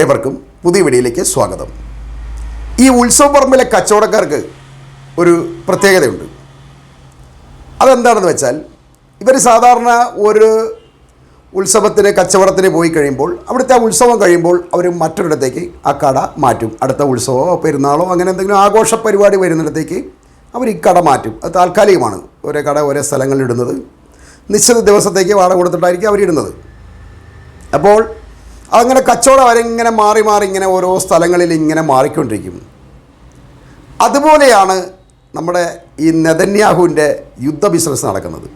ഏവർക്കും പുതിയ വീഡിയോയിലേക്ക് സ്വാഗതം. ഈ ഉത്സവ പറമ്പിലെ കച്ചവടക്കാർക്ക് ഒരു പ്രത്യേകതയുണ്ട്. അതെന്താണെന്ന് വെച്ചാൽ ഇവർ സാധാരണ ഒരു ഉത്സവത്തിന് കച്ചവടത്തിന് പോയി കഴിയുമ്പോൾ അവിടുത്തെ ഉത്സവം കഴിയുമ്പോൾ അവർ മറ്റൊരിടത്തേക്ക് ആ കട മാറ്റും. അടുത്ത ഉത്സവമോ പെരുന്നാളോ അങ്ങനെ എന്തെങ്കിലും ആഘോഷ പരിപാടി വരുന്നിടത്തേക്ക് അവർ ഈ കട മാറ്റും. അത് താൽക്കാലികമാണ്. ഓരോ കട ഓരോ സ്ഥലങ്ങളിൽ ഇടുന്നത്. നിശ്ചിത ദിവസത്തേക്ക് വാടക കൊടുത്തിട്ടായിരിക്കും അവരിടുന്നത്. അപ്പോൾ അങ്ങനെ കച്ചവടം ഇങ്ങനെ മാറി മാറി ഇങ്ങനെ ഓരോ സ്ഥലങ്ങളിൽ ഇങ്ങനെ മാറിക്കൊണ്ടിരിക്കും. അതുപോലെയാണ് നമ്മുടെ ഈ നെതന്യാഹുവിന്റെ യുദ്ധ ബിസിനസ് നടക്കുന്നത്.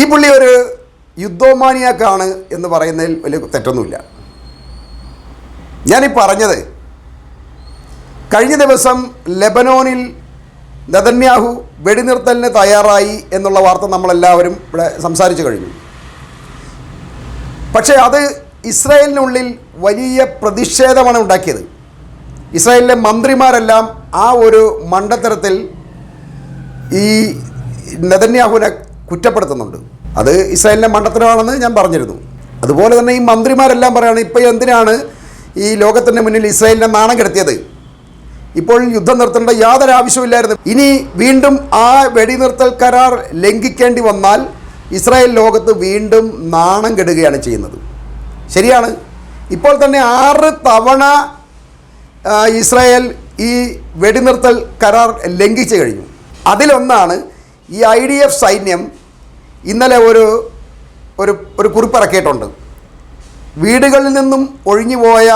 ഈ പുള്ളി ഒരു യുദ്ധോമാനിയാക്കാണ് എന്ന് പറയുന്നതിൽ വലിയ തെറ്റൊന്നുമില്ല. ഞാനീ പറഞ്ഞത് കഴിഞ്ഞ ദിവസം ലെബനോനിൽ നെതന്യാഹു വെടിനിർത്തലിന് തയ്യാറായി എന്നുള്ള വാർത്ത നമ്മളെല്ലാവരും ഇവിടെ സംസാരിച്ചു കഴിഞ്ഞു. പക്ഷേ അത് ഇസ്രായേലിനുള്ളിൽ വലിയ പ്രതിഷേധമാണ് ഉണ്ടാക്കിയത്. ഇസ്രായേലിലെ മന്ത്രിമാരെല്ലാം ആ ഒരു മണ്ടത്തരത്തിൽ ഈ നെതന്യാഹുവിനെ കുറ്റപ്പെടുത്തുന്നുണ്ട്. അത് ഇസ്രായേലിന്റെ മണ്ടത്തരമാണെന്ന് ഞാൻ പറഞ്ഞിരുന്നു. അതുപോലെ തന്നെ ഈ മന്ത്രിമാരെല്ലാം പറയുകയാണ് ഇപ്പോൾ എന്തിനാണ് ഈ ലോകത്തിന്റെ മുന്നിൽ ഇസ്രായേലിനെ നാണം കെടുത്തിയത്? ഇപ്പോൾ യുദ്ധം നിർത്തേണ്ട യാതൊരു ആവശ്യമില്ലായിരുന്നു ഇനി വീണ്ടും ആ വെടിനിർത്തൽ കരാർ ലംഘിക്കേണ്ടി വന്നാൽ ഇസ്രായേൽ ലോകത്ത് വീണ്ടും നാണം കെടുകയാണ് ചെയ്യുന്നത്. ശരിയാണ്. ഇപ്പോൾ തന്നെ ആറ് തവണ ഇസ്രായേൽ ഈ വെടിനിർത്തൽ കരാർ ലംഘിച്ചു കഴിഞ്ഞു. അതിലൊന്നാണ് ഈ ഐ ഡി എഫ് സൈന്യം ഇന്നലെ ഒരു ഒരു ഒരു കുറിപ്പിറക്കിയിട്ടുണ്ട്. വീടുകളിൽ നിന്നും ഒഴിഞ്ഞുപോയ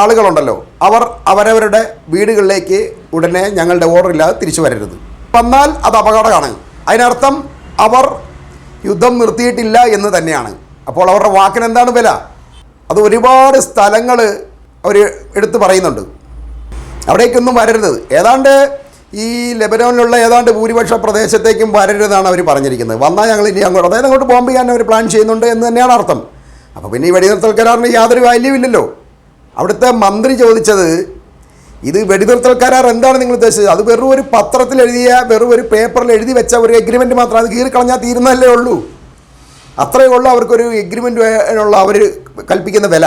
ആളുകളുണ്ടല്ലോ. അവർ അവരവരുടെ വീടുകളിലേക്ക് ഉടനെ ഞങ്ങളുടെ ഓർഡറില്ലാതെ തിരിച്ചു വരരുത്. വന്നാൽ അത് അപകടമാണ്. അതിനർത്ഥം അവർ യുദ്ധം നിർത്തിയിട്ടില്ല എന്ന് തന്നെയാണ്. അപ്പോൾ അവരുടെ വാക്കിന് എന്താണ് വില? അത് ഒരുപാട് സ്ഥലങ്ങൾ അവർ എടുത്തു പറയുന്നുണ്ട്. അവിടേക്കൊന്നും വരരുത്. ഏതാണ്ട് ഈ ലെബനോനിലുള്ള ഏതാണ്ട് ഭൂരിപക്ഷ പ്രദേശത്തേക്കും വരരുതെന്നാണ് അവർ പറഞ്ഞിരിക്കുന്നത്. വന്നാൽ ഞങ്ങൾ ഇനി അങ്ങോട്ട് അതായത് അങ്ങോട്ട് ബോംബ് ചെയ്യാൻ അവർ പ്ലാൻ ചെയ്യുന്നുണ്ട് എന്ന് തന്നെയാണ് അർത്ഥം. അപ്പോൾ പിന്നെ ഈ വെടിനിർത്തൽ കരാറിന് യാതൊരു വാല്യൂ ഇല്ലല്ലോ അവിടുത്തെ മന്ത്രി ചോദിച്ചത് ഇത് വെടിനിർത്തൽ കരാർ എന്താണ് നിങ്ങൾ ഉദ്ദേശിച്ചത്? അത് വെറും ഒരു പത്രത്തിൽ എഴുതിയ വെറും ഒരു പേപ്പറിൽ എഴുതി വെച്ച ഒരു എഗ്രിമെന്റ് മാത്രം അത് കീറിക്കളഞ്ഞാൽ തീരുന്നതല്ലേ ഉള്ളൂ. അത്രയേ ഉള്ളൂ അവർക്കൊരു എഗ്രിമെന്റിനുള്ള അവർ കൽപ്പിക്കുന്ന വില.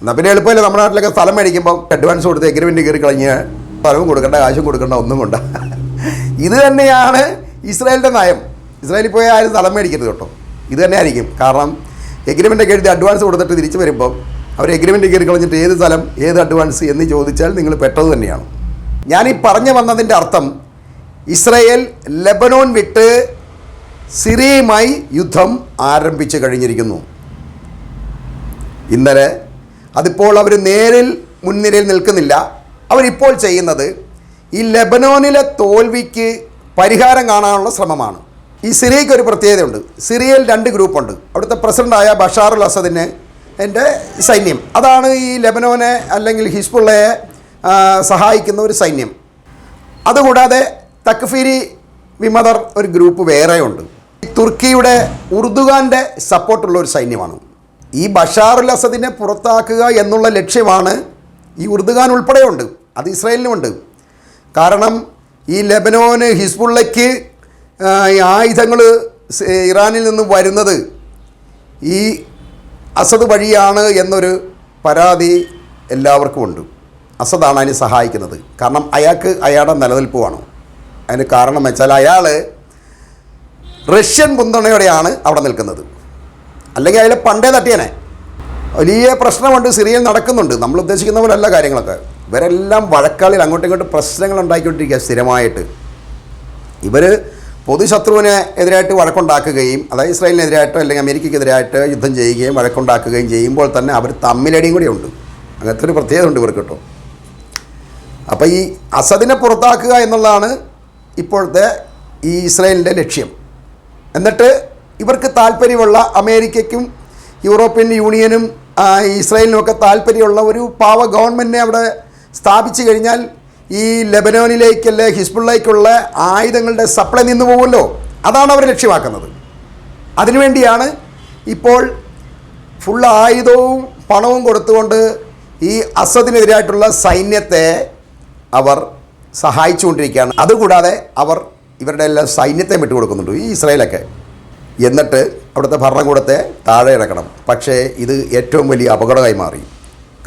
എന്നാൽ പിന്നെ എളുപ്പമല്ലേ നമ്മുടെ നാട്ടിലൊക്കെ സ്ഥലം മേടിക്കുമ്പോൾ അഡ്വാൻസ് കൊടുത്ത് എഗ്രിമെന്റ് കയറി കളഞ്ഞ് സ്ഥലവും കൊടുക്കേണ്ട കാശും കൊടുക്കേണ്ട ഒന്നും കൊണ്ട. ഇത് തന്നെയാണ് ഇസ്രായേലിന്റെ നയം. ഇസ്രായേലിൽ പോയ ആരും സ്ഥലം മേടിക്കരുത് കേട്ടോ. ഇത് തന്നെ ആയിരിക്കും കാരണം എഗ്രിമെന്റൊക്കെ എഴുതി അഡ്വാൻസ് കൊടുത്തിട്ട് തിരിച്ചു വരുമ്പം അവർ എഗ്രിമെന്റ് കയറി കളഞ്ഞിട്ട് ഏത് സ്ഥലം ഏത് അഡ്വാൻസ് എന്ന് ചോദിച്ചാൽ നിങ്ങൾ പെട്ടത് തന്നെയാണ്. ഞാനീ പറഞ്ഞു വന്നതിന്റെ അർത്ഥം ഇസ്രായേൽ ലെബനോൺ വിട്ട് സിറിയയുമായി യുദ്ധം ആരംഭിച്ചു കഴിഞ്ഞിരിക്കുന്നു. ഇന്നലെ അതിപ്പോൾ അവർ നേരിൽ മുൻനിരയിൽ നിൽക്കുന്നില്ല. അവരിപ്പോൾ ചെയ്യുന്നത് ഈ ലെബനോനിലെ തോൽവിക്ക് പരിഹാരം കാണാനുള്ള ശ്രമമാണ്. ഈ സിറിയയ്ക്ക് ഒരു പ്രത്യേകതയുണ്ട്. സിറിയയിൽ രണ്ട് ഗ്രൂപ്പുണ്ട്. അവിടുത്തെ പ്രസിഡന്റായ ബഷാറുൽ അസദിന് എന്റെ സൈന്യം. അതാണ് ഈ ലെബനോനെ അല്ലെങ്കിൽ ഹിസ്ബുള്ളയെ സഹായിക്കുന്ന ഒരു സൈന്യം. അതുകൂടാതെ തക്ഫീരി വിമതർ ഒരു ഗ്രൂപ്പ് വേറെയുണ്ട്. തുർക്കിയുടെ ഉർദുഗാന്റെ സപ്പോർട്ടുള്ള ഒരു സൈന്യമാണ്. ഈ ബഷാറുൽ അസദിനെ പുറത്താക്കുക എന്നുള്ള ലക്ഷ്യമാണ് ഈ ഉർദുഗാൻ ഉൾപ്പെടെയുണ്ട്. അത് ഇസ്രായേലിനുമുണ്ട്. കാരണം ഈ ലെബനോന് ഹിസ്ബുള്ളയ്ക്ക് ആയുധങ്ങൾ ഇറാനിൽ നിന്ന് വരുന്നത് ഈ അസദ് വഴിയാണ് എന്നൊരു പരാതി എല്ലാവർക്കും ഉണ്ട് അസദാണ് അതിന് സഹായിക്കുന്നത്. കാരണം അയാൾക്ക് അയാളുടെ നിലനിൽപ്പ് വേണം അതിന് കാരണം വെച്ചാൽ അയാൾ റഷ്യൻ പിന്തുണയോടെയാണ് അവിടെ നിൽക്കുന്നത്. അല്ലെങ്കിൽ അയാൾ പണ്ടേ തട്ടിയനെ. വലിയ പ്രശ്നമുണ്ട് സിറിയയിൽ നടക്കുന്നുണ്ട്. നമ്മൾ ഉദ്ദേശിക്കുന്ന പോലെയല്ല കാര്യങ്ങളൊക്കെ. ഇവരെല്ലാം വഴക്കാളിൽ അങ്ങോട്ടും ഇങ്ങോട്ടും പ്രശ്നങ്ങൾ ഉണ്ടാക്കിക്കൊണ്ടിരിക്കുക സ്ഥിരമായിട്ട്. ഇവർ പൊതുശത്രുവിനെ എതിരായിട്ട് വഴക്കുണ്ടാക്കുകയും അതായത് ഇസ്രായേലിനെതിരായിട്ടോ അല്ലെങ്കിൽ അമേരിക്കയ്ക്കെതിരായിട്ട് യുദ്ധം ചെയ്യുകയും വഴക്കുണ്ടാക്കുകയും ചെയ്യുമ്പോൾ തന്നെ അവർ തമ്മിലടിയും കൂടി ഉണ്ട്. അങ്ങനത്തെ ഒരു പ്രത്യേകത ഉണ്ട് ഇവർക്ക് കേട്ടോ. അപ്പോൾ ഈ അസദിനെ പുറത്താക്കുക എന്നുള്ളതാണ് ഇപ്പോഴത്തെ ഈ ഇസ്രായേലിന്റെ ലക്ഷ്യം. എന്നിട്ട് ഇവർക്ക് താല്പര്യമുള്ള അമേരിക്കയ്ക്കും യൂറോപ്യൻ യൂണിയനും ഇസ്രയേലിനുമൊക്കെ താല്പര്യമുള്ള ഒരു പാവ ഗവൺമെന്റിനെ അവിടെ സ്ഥാപിച്ചു കഴിഞ്ഞാൽ ഈ ലെബനോനിലേക്കല്ലേ ഹിസ്ബുള്ളേക്കുള്ള ആയുധങ്ങളുടെ സപ്ലൈ നിന്നു പോകുമല്ലോ. അതാണ് അവർ ലക്ഷ്യമാക്കുന്നത്. അതിനുവേണ്ടിയാണ് ഇപ്പോൾ ഫുൾ ആയുധവും പണവും കൊടുത്തുകൊണ്ട് ഈ അസദിനെതിരായിട്ടുള്ള സൈന്യത്തെ അവർ സഹായിച്ചുകൊണ്ടിരിക്കുകയാണ്. അതുകൂടാതെ അവർ ഇവരുടെ എല്ലാം സൈന്യത്തെ വിട്ടുകൊടുക്കുന്നുണ്ട്. ഈ ഇസ്രായേലൊക്കെ. എന്നിട്ട് അവിടുത്തെ ഭരണകൂടത്തെ താഴെ ഇറക്കണം. പക്ഷേ ഇത് ഏറ്റവും വലിയ അപകടമായി മാറി.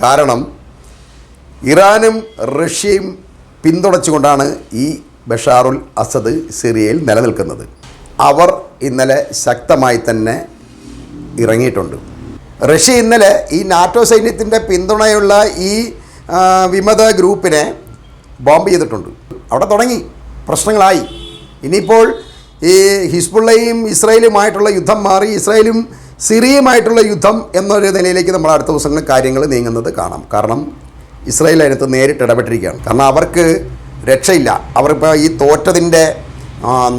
കാരണം ഇറാനും റഷ്യയും പിന്തുണച്ചുകൊണ്ടാണ് ഈ ബഷാറുൽ അസദ് സിറിയയിൽ നിലനിൽക്കുന്നത്. അവർ ഇന്നലെ ശക്തമായി തന്നെ ഇറങ്ങിയിട്ടുണ്ട്. റഷ്യ ഇന്നലെ ഈ നാറ്റോ സൈന്യത്തിന്റെ പിന്തുണയുള്ള ഈ വിമത ഗ്രൂപ്പിനെ ബോംബ് ചെയ്തിട്ടുണ്ട്. അവിടെ തുടങ്ങി. പ്രശ്നങ്ങളായി. ഇനിയിപ്പോൾ ഈ ഹിസ്ബുള്ളയും ഇസ്രായേലുമായിട്ടുള്ള യുദ്ധം മാറി ഇസ്രായേലും സിറിയയുമായിട്ടുള്ള യുദ്ധം എന്നൊരു നിലയിലേക്ക് നമ്മൾ അടുത്ത ദിവസങ്ങളിൽ കാര്യങ്ങൾ നീങ്ങുന്നത് കാണാം. കാരണം ഇസ്രായേൽ അതിനകത്ത് നേരിട്ട് ഇടപെട്ടിരിക്കുകയാണ്. കാരണം അവർക്ക് രക്ഷയില്ല. അവരിപ്പോൾ ഈ തോറ്റതിന്റെ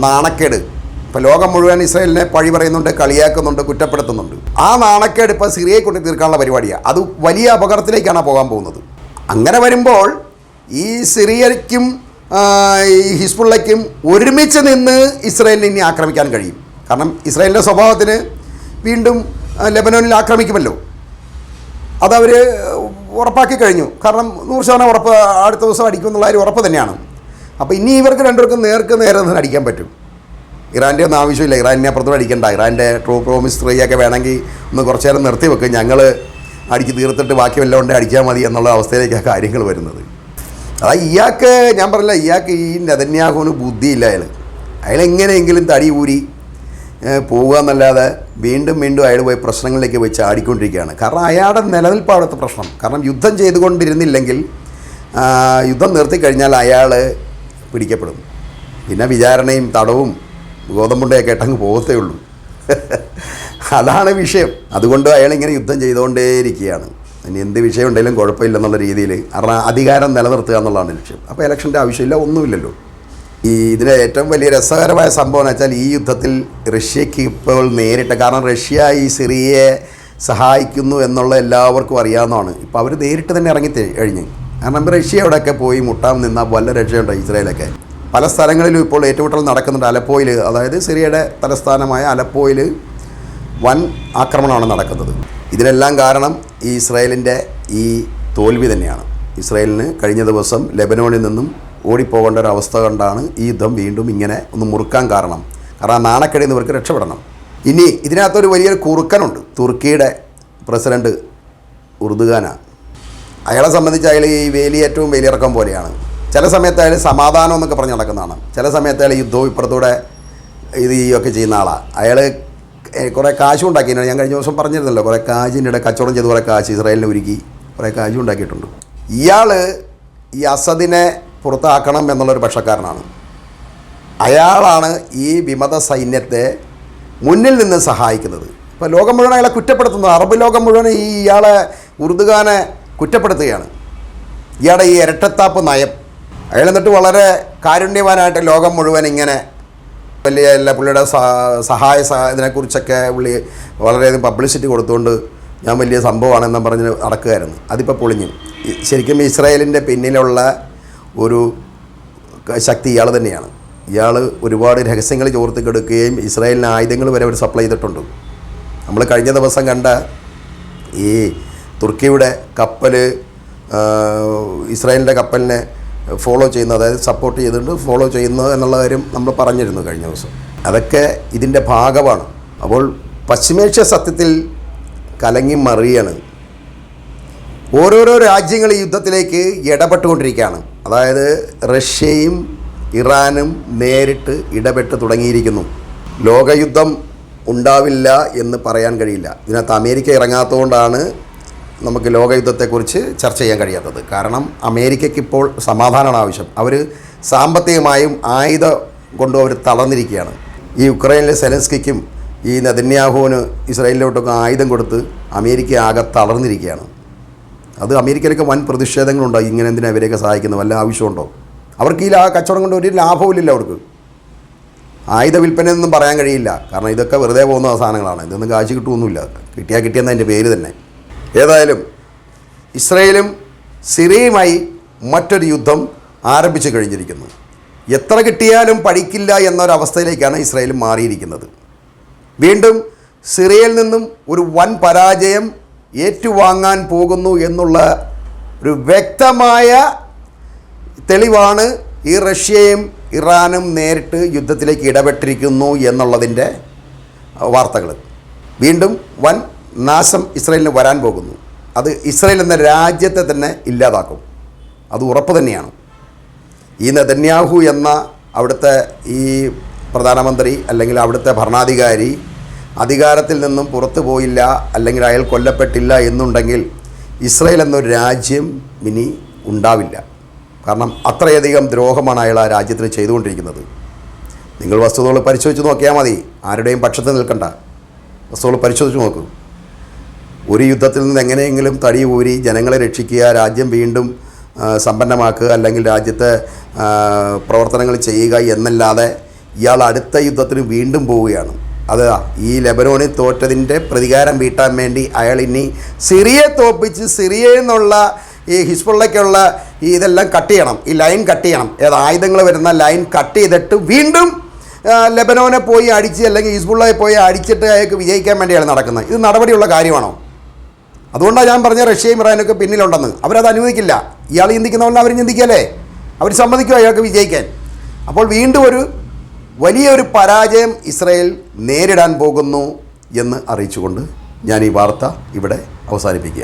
നാണക്കേട്. ഇപ്പോൾ ലോകം മുഴുവൻ ഇസ്രായേലിനെ പഴി പറയുന്നുണ്ട് കളിയാക്കുന്നുണ്ട് കുറ്റപ്പെടുത്തുന്നുണ്ട്. ആ നാണക്കേട് ഇപ്പോൾ സിറിയയെ കൊണ്ട് തീർക്കാനുള്ള പരിപാടിയാണ് അത് വലിയ അപകടത്തിലേക്കാണ് പോകാൻ പോകുന്നത്. അങ്ങനെ വരുമ്പോൾ ഈ സിറിയയ്ക്കും ഈ ഹിസ്ബുള്ളയ്ക്കും ഒരുമിച്ച് നിന്ന് ഇസ്രായേലിനെ ഇനി ആക്രമിക്കാൻ കഴിയും. കാരണം ഇസ്രായേലിന്റെ സ്വഭാവത്തിന് വീണ്ടും ലെബനോനിൽ ആക്രമിക്കുമല്ലോ. അതവർ ഉറപ്പാക്കി കഴിഞ്ഞു. കാരണം നൂറ് ശതമാനം ഉറപ്പ് അടുത്ത ദിവസം അടിക്കുമെന്നുള്ള കാര്യം ഉറപ്പ് തന്നെയാണ്. അപ്പോൾ ഇനി ഇവർക്ക് രണ്ടുപേർക്കും നേർക്ക് നേരെ നിന്ന് അടിക്കാൻ പറ്റും. ഇറാന്റെ ഒന്നും ആവശ്യമില്ല. ഇറാനിനെ അപ്പുറത്തോട് അടിക്കണ്ട. ഇറാന്റെ ട്രൂ പ്രോമിസ് ത്രീ ഒക്കെ വേണമെങ്കിൽ ഒന്ന് കുറച്ച് നേരം നിർത്തി വെക്കും ഞങ്ങൾ അടിച്ച് തീർത്തിട്ട് ബാക്കി വല്ലതും ഉണ്ടെങ്കിൽ അടിച്ചാൽ മതി എന്നുള്ള അവസ്ഥയിലേക്കാണ് കാര്യങ്ങൾ വരുന്നത്. അതാ ഇയാൾക്ക് ഞാൻ പറഞ്ഞില്ല ഇയാൾക്ക് ഈ നെതന്യാഹുവിന് ബുദ്ധിയില്ല അയാൾ അയാൾ എങ്ങനെയെങ്കിലും തടി ഊരി പോവുക എന്നല്ലാതെ വീണ്ടും വീണ്ടും അയാൾ പോയി പ്രശ്നങ്ങളിലേക്ക് പോയി ചാടിക്കൊണ്ടിരിക്കുകയാണ്. കാരണം അയാളുടെ നിലനിൽപ്പ് അവിടുത്തെ പ്രശ്നം. കാരണം യുദ്ധം ചെയ്തുകൊണ്ടിരുന്നില്ലെങ്കിൽ യുദ്ധം നിർത്തിക്കഴിഞ്ഞാൽ അയാൾ പിടിക്കപ്പെടും. പിന്നെ വിചാരണയും തടവും ഗോതമ്പുണ്ടയൊക്കെ ഇട്ടങ്ങ് പോകത്തേ ഉള്ളൂ. അതാണ് വിഷയം. അതുകൊണ്ട് അയാൾ ഇങ്ങനെ യുദ്ധം ചെയ്തുകൊണ്ടേയിരിക്കുകയാണ്. ഇനി എന്ത് വിഷയം ഉണ്ടെങ്കിലും കുഴപ്പമില്ലെന്നുള്ള രീതിയിൽ. കാരണം അധികാരം നിലനിർത്തുക എന്നുള്ളതാണ് ലക്ഷ്യം. അപ്പോൾ ഇലക്ഷന്റെ ആവശ്യമില്ല ഒന്നുമില്ലല്ലോ. ഈ ഇതിലെ ഏറ്റവും വലിയ രസകരമായ സംഭവം എന്ന് വെച്ചാൽ ഈ യുദ്ധത്തിൽ റഷ്യക്ക് ഇപ്പോൾ നേരിട്ട് കാരണം റഷ്യ ഈ സിറിയയെ സഹായിക്കുന്നു എന്നുള്ള എല്ലാവർക്കും അറിയാവുന്നതാണ്. ഇപ്പോൾ അവർ നേരിട്ട് തന്നെ ഇറങ്ങി കഴിഞ്ഞ്. കാരണം റഷ്യ അവിടെയൊക്കെ പോയി മുട്ടാൻ നിന്നാൽ വല്ല രക്ഷയുണ്ട് ഇസ്രയേലൊക്കെ? പല സ്ഥലങ്ങളിലും ഇപ്പോൾ ഏറ്റുമുട്ടൽ നടക്കുന്നുണ്ട്. അലപ്പോയിൽ അതായത് സിറിയയുടെ തലസ്ഥാനമായ അലപ്പോയിൽ വൻ ആക്രമണമാണ് നടക്കുന്നത്. ഇതിനെല്ലാം കാരണം ഈ ഇസ്രായേലിന്റെ ഈ തോൽവി തന്നെയാണ്. ഇസ്രായേലിന് കഴിഞ്ഞ ദിവസം ലെബനോണിൽ നിന്നും ഓടിപ്പോകേണ്ട ഒരു അവസ്ഥ കൊണ്ടാണ് ഈ യുദ്ധം വീണ്ടും ഇങ്ങനെ ഒന്ന് മുറുക്കാൻ കാരണം. കാരണം ആ നാണക്കേടിൽ നിന്ന് ഇവർക്ക് രക്ഷപ്പെടണം. ഇനി ഇതിനകത്തൊരു വലിയൊരു കുറുക്കനുണ്ട്. തുർക്കിയുടെ പ്രസിഡന്റ് ഉറുദുഖാന അയാളെ സംബന്ധിച്ച് അയാൾ ഈ വേലിയേറ്റവും വേലിയിറക്കം പോലെയാണ്. ചില സമയത്ത് അയാൾ സമാധാനം എന്നൊക്കെ പറഞ്ഞ് നടക്കുന്നതാണ്. ചില സമയത്ത് അയാൾ യുദ്ധവും ഇപ്പുറത്തൂടെ ഇത് ഈ ഒക്കെ ചെയ്യുന്ന ആളാണ് അയാൾ കുറേ കാശും ഉണ്ടാക്കിയാണ് ഞാൻ കഴിഞ്ഞ ദിവസം പറഞ്ഞിരുന്നല്ലോ കുറേ കാശിന്റെ കച്ചവടം ചെയ്ത് കുറേ കാശ് ഇസ്രായേലിനെ ഒരുക്കി കുറേ കാശും ഉണ്ടാക്കിയിട്ടുണ്ട്. ഇയാൾ ഈ അസദിനെ പുറത്താക്കണം എന്നുള്ളൊരു പക്ഷക്കാരനാണ്. അയാളാണ് ഈ വിമത സൈന്യത്തെ മുന്നിൽ നിന്ന് സഹായിക്കുന്നത്. ഇപ്പോൾ ലോകം മുഴുവൻ അയാളെ കുറ്റപ്പെടുത്തുന്നത് അറബ് ലോകം മുഴുവൻ ഈ ഇയാളെ ഉറുദുഖാനെ കുറ്റപ്പെടുത്തുകയാണ്. ഇയാളുടെ ഈ ഇരട്ടത്താപ്പ് നയം. അയാൾ എന്നിട്ട് വളരെ കാരുണ്യവാനായിട്ട് ലോകം മുഴുവൻ ഇങ്ങനെ വലിയ എല്ലാ പുള്ളിയുടെ സഹായ സഹ ഇതിനെക്കുറിച്ചൊക്കെ പുള്ളി വളരെയധികം പബ്ലിസിറ്റി കൊടുത്തുകൊണ്ട് ഞാൻ വലിയ സംഭവമാണെന്നും പറഞ്ഞ് നടക്കുകയായിരുന്നു. അതിപ്പോൾ പൊളിഞ്ഞു. ശരിക്കും ഇസ്രായേലിന്റെ പിന്നിലുള്ള ഒരു ശക്തി ഇയാൾ തന്നെയാണ്. ഇയാൾ ഒരുപാട് രഹസ്യങ്ങൾ ചോർത്തിക്കെടുക്കുകയും ഇസ്രായേലിന് ആയുധങ്ങൾ വരെ അവർ സപ്ലൈ ചെയ്തിട്ടുണ്ട്. നമ്മൾ കഴിഞ്ഞ ദിവസം കണ്ട ഈ തുർക്കിയുടെ കപ്പൽ ഇസ്രായേലിന്റെ കപ്പലിനെ ഫോളോ ചെയ്യുന്നത് അതായത് സപ്പോർട്ട് ചെയ്തുകൊണ്ട് ഫോളോ ചെയ്യുന്നത് എന്നുള്ള കാര്യം നമ്മൾ പറഞ്ഞിരുന്നു കഴിഞ്ഞ ദിവസം. അതൊക്കെ ഇതിന്റെ ഭാഗമാണ്. അപ്പോൾ പശ്ചിമേഷ്യ സത്യത്തിൽ കലങ്ങി മറിയാണ്. ഓരോരോ രാജ്യങ്ങൾ ഈ യുദ്ധത്തിലേക്ക് ഇടപെട്ടുകൊണ്ടിരിക്കുകയാണ്. അതായത് റഷ്യയും ഇറാനും നേരിട്ട് ഇടപെട്ട് തുടങ്ങിയിരിക്കുന്നു. ലോകയുദ്ധം ഉണ്ടാവില്ല എന്ന് പറയാൻ കഴിയില്ല. ഇതിനകത്ത് അമേരിക്ക ഇറങ്ങാത്തതുകൊണ്ടാണ് നമുക്ക് ലോകയുദ്ധത്തെക്കുറിച്ച് ചർച്ച ചെയ്യാൻ കഴിയാത്തത്. കാരണം അമേരിക്കയ്ക്ക് ഇപ്പോൾ സമാധാനമാണ് ആവശ്യം. അവർ സാമ്പത്തികമായും ആയുധ കൊണ്ടും അവർ തളർന്നിരിക്കുകയാണ്. ഈ ഉക്രൈനിലെ സെലൻസ്കിക്കും ഈ നെതന്യാഹുവിന് ഇസ്രായേലിലോട്ടൊക്കെ ആയുധം കൊടുത്ത് അമേരിക്ക ആകെ തളർന്നിരിക്കുകയാണ്. അത് അമേരിക്കയിലൊക്കെ വൻ പ്രതിഷേധങ്ങളുണ്ടോ. ഇങ്ങനെ എന്തിനാണ് ഇവരെയൊക്കെ സഹായിക്കുന്നത്? വല്ല ആവശ്യമുണ്ടോ? അവർക്ക് ഈ ആ കച്ചവടം കൊണ്ട് ഒരു ലാഭവുമില്ല അവർക്ക്. ആയുധ വിൽപ്പനയൊന്നും പറയാൻ കഴിയില്ല. കാരണം ഇതൊക്കെ വെറുതെ പോകുന്ന സാധനങ്ങളാണ്. ഇതൊന്നും കാശ് കിട്ടുമൊന്നുമില്ല കിട്ടിയാൽ കിട്ടിയെന്നതിന്റെ പേര് തന്നെ. ഏതായാലും ഇസ്രയേലും സിറിയയുമായി മറ്റൊരു യുദ്ധം ആരംഭിച്ചു കഴിഞ്ഞിരിക്കുന്നു. എത്ര കിട്ടിയാലും പഠിക്കില്ല എന്നൊരവസ്ഥയിലേക്കാണ് ഇസ്രയേൽ മാറിയിരിക്കുന്നത്. വീണ്ടും സിറിയയിൽ നിന്നും ഒരു വൻ പരാജയം ഏറ്റുവാങ്ങാൻ പോകുന്നു എന്നുള്ള ഒരു വ്യക്തമായ തെളിവാണ് ഈ റഷ്യയും ഇറാനും നേരിട്ട് യുദ്ധത്തിലേക്ക് ഇടപെട്ടിരിക്കുന്നു എന്നുള്ളതിന്റെ വാർത്തകൾ. വീണ്ടും വൻ നാശം ഇസ്രയേലിന് വരാൻ പോകുന്നു. അത് ഇസ്രയേൽ എന്ന രാജ്യത്തെ തന്നെ ഇല്ലാതാക്കും. അത് ഉറപ്പ് തന്നെയാണ്. ഈ നെതന്യാഹു എന്ന അവിടുത്തെ ഈ പ്രധാനമന്ത്രി അല്ലെങ്കിൽ അവിടുത്തെ ഭരണാധികാരി അധികാരത്തിൽ നിന്നും പുറത്തു പോയില്ല അല്ലെങ്കിൽ അയാൾ കൊല്ലപ്പെട്ടില്ല എന്നുണ്ടെങ്കിൽ ഇസ്രയേൽ എന്നൊരു രാജ്യം ഇനി ഉണ്ടാവില്ല. കാരണം അത്രയധികം ദ്രോഹമാണ് അയാൾ ആ രാജ്യത്തിന് ചെയ്തുകൊണ്ടിരിക്കുന്നത്. നിങ്ങൾ വസ്തുതകൾ പരിശോധിച്ച് നോക്കിയാൽ മതി. ആരുടെയും പക്ഷത്ത് നിൽക്കണ്ട. വസ്തുതകൾ പരിശോധിച്ച് നോക്കൂ. ഒരു യുദ്ധത്തിൽ നിന്ന് എങ്ങനെയെങ്കിലും തടി ഊരി ജനങ്ങളെ രക്ഷിക്കുക രാജ്യം വീണ്ടും സമ്പന്നമാക്കുക അല്ലെങ്കിൽ രാജ്യത്തെ പ്രവർത്തനങ്ങൾ ചെയ്യുക എന്നല്ലാതെ ഇയാൾ അടുത്ത യുദ്ധത്തിന് വീണ്ടും പോവുകയാണ്. അത് ഈ ലെബനോണിൽ തോറ്റതിന്റെ പ്രതികാരം വീട്ടാൻ വേണ്ടി അയാൾ ഇനി സിറിയെ തോപ്പിച്ച് സിറിയയിൽ നിന്നുള്ള ഈ ഹിസ്ബുള്ളയ്ക്കുള്ള ഈ ഇതെല്ലാം കട്ട് ചെയ്യണം. ഈ ലൈൻ കട്ട് ചെയ്യണം. ഏത് ആയുധങ്ങൾ വരുന്ന ലൈൻ കട്ട് ചെയ്തിട്ട് വീണ്ടും ലെബനോനെ പോയി അടിച്ച് അല്ലെങ്കിൽ ഹിസ്ബുള്ളയെ പോയി അടിച്ചിട്ട് അയാൾക്ക് വിജയിക്കാൻ വേണ്ടിയാണ് നടക്കുന്നത്. ഇത് നടപടിയുള്ള കാര്യമാണോ? അതുകൊണ്ടാണ് ഞാൻ പറഞ്ഞ റഷ്യയും ഇറാനൊക്കെ പിന്നിലുണ്ടെന്ന്. അവരത് അനുവദിക്കില്ല. ഇയാൾ ചിന്തിക്കുന്നതുകൊണ്ട് അവർ ചിന്തിക്കല്ലേ? അവർ സമ്മതിക്കും അയാൾക്ക് വിജയിക്കാൻ. അപ്പോൾ വീണ്ടും ഒരു വലിയൊരു പരാജയം ഇസ്രയേൽ നേരിടാൻ പോകുന്നു എന്ന് അറിയിച്ചുകൊണ്ട് ഞാൻ ഈ വാർത്ത ഇവിടെ അവസാനിപ്പിക്കുകയാണ്.